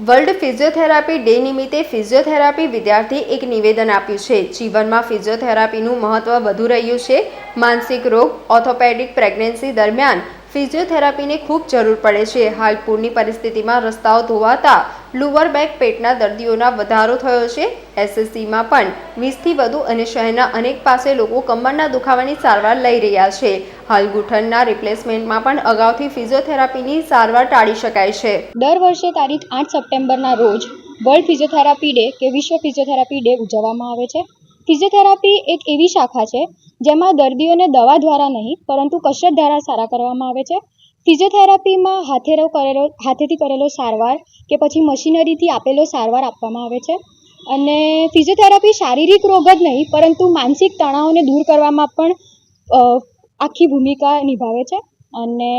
World physiotherapy day નિમિત્તે physiotherapy વિદ્યાર્થી એક નિવેદન આપ્યું છે. જીવનમાં ફિઝિયોથેરાપીનું મહત્વ વધુ રહ્યું છે. માનસિક રોગ, ઓર્થોપેડિક પ્રેગ્નન્સી દરમિયાન ફિઝિયોથેરાપીની ખૂબ જરૂર પડે છે. હાલ પૂરની પરિસ્થિતિમાં રસ્તાઓ ધોવાતા લુવર બેક પેટના દર્દીઓના વધારો થયો છે. એસએસસીમાં પણ વીસથી વધુ અને શહેરના અનેક પાસે લોકો કમરના દુખાવાની સારવાર લઈ રહ્યા છે. હાલ ગૂંઠણના રિપ્લેસમેન્ટમાં પણ અગાઉથી ફિઝિયોથેરાપીની સારવાર ટાળી શકાય છે. દર વર્ષે તારીખ આઠ સપ્ટેમ્બરના રોજ વર્લ્ડ ફિઝિયોથેરાપી ડે કે વિશ્વ ફિઝિયોથેરાપી ડે ઉજવવામાં આવે છે. ફિઝિયોથેરાપી એક એવી શાખા છે જેમાં દર્દીઓને દવા દ્વારા નહીં, પરંતુ કસરત દ્વારા સારા કરવામાં આવે છે. ફિઝિયોથેરાપીમાં હાથેરો કરેલો, હાથેથી કરેલો સારવાર કે પછી મશીનરીથી આપેલો સારવાર આપવામાં આવે છે. અને ફિઝિયોથેરાપી શારીરિક રોગ જ નહીં, પરંતુ માનસિક તણાવને દૂર કરવામાં પણ આખી ભૂમિકા નિભાવે છે. અને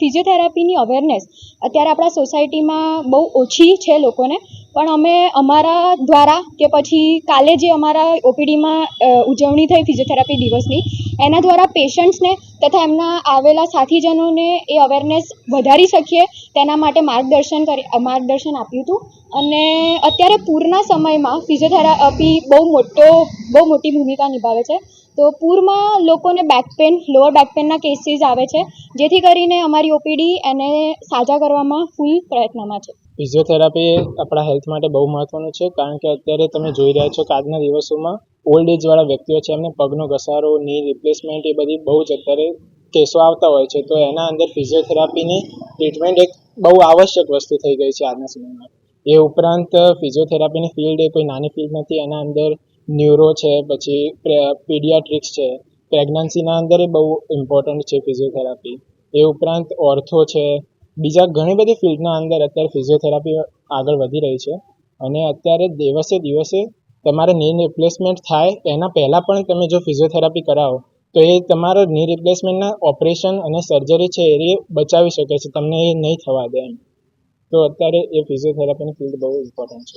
ફિઝિયોથેરાપીની અવેરનેસ અત્યારે આપણા સોસાયટીમાં બહુ ઓછી છે લોકોને. પણ અમે અમારા દ્વારા કે પછી કાલે જે અમારા ઓપીડીમાં ઉજવણી થઈ ફિઝિયોથેરાપી દિવસની, એના દ્વારા પેશન્ટ્સને તથા એમના આવેલા સાથીજનોને એ અવેરનેસ વધારી શકીએ, તેના માટે માર્ગદર્શન કરી માર્ગદર્શન આપ્યું હતું. અને અત્યારે પૂરના સમયમાં ફિઝિયોથેરાપી બહુ મોટો, બહુ મોટી ભૂમિકા નિભાવે છે. તો પૂરમાં લોકોને બેક પેન લોઅર બેક પેનના કેસીસ આવે છે, જેથી કરીને અમારી ઓપીડી એને સાજા કરવામાં ફૂલ પ્રયત્નમાં છે. ફિઝિયોથેરાપી એ આપણા હેલ્થ માટે બહુ મહત્વનું છે, કારણ કે અત્યારે તમે જોઈ રહ્યા છો કે આજના દિવસોમાં ઓલ્ડ એજવાળા વ્યક્તિઓ છે, એમને પગનો ઘસારો, ની રિપ્લેસમેન્ટ એ બધી બહુ જ અત્યારે કેસો આવતા હોય છે. તો એના અંદર ફિઝિયોથેરાપીની ટ્રીટમેન્ટ એક બહુ આવશ્યક વસ્તુ થઈ ગઈ છે આજના સમયમાં. એ ઉપરાંત ફિઝિયોથેરાપીની ફિલ્ડ એ કોઈ નાની ફિલ્ડ નથી, એના અંદર ન્યુરો છે, પછી પીડિયાટ્રિક્સ છે. પ્રેગ્નન્સીના અંદર એ બહુ ઇમ્પોર્ટન્ટ છે ફિઝિયોથેરાપી. એ ઉપરાંત ઓર્થો છે બીજા ઘણી બધી ફિલ્ડના અંદર અત્યારે ફિઝિયોથેરાપી આગળ વધી રહી છે. અને અત્યારે દિવસે દિવસે તમારે ની રિપ્લેસમેન્ટ થાય, એના પહેલાં પણ તમે જો ફિઝિયોથેરાપી કરાવો, તો એ તમારા ની રિપ્લેસમેન્ટના ઓપરેશન અને સર્જરી છે એ બચાવી શકે છે, તમને એ નહીં થવા દે એમ. તો અત્યારે એ ફિઝિયોથેરાપીની ફિલ્ડ બહુ ઇમ્પોર્ટન્ટ છે.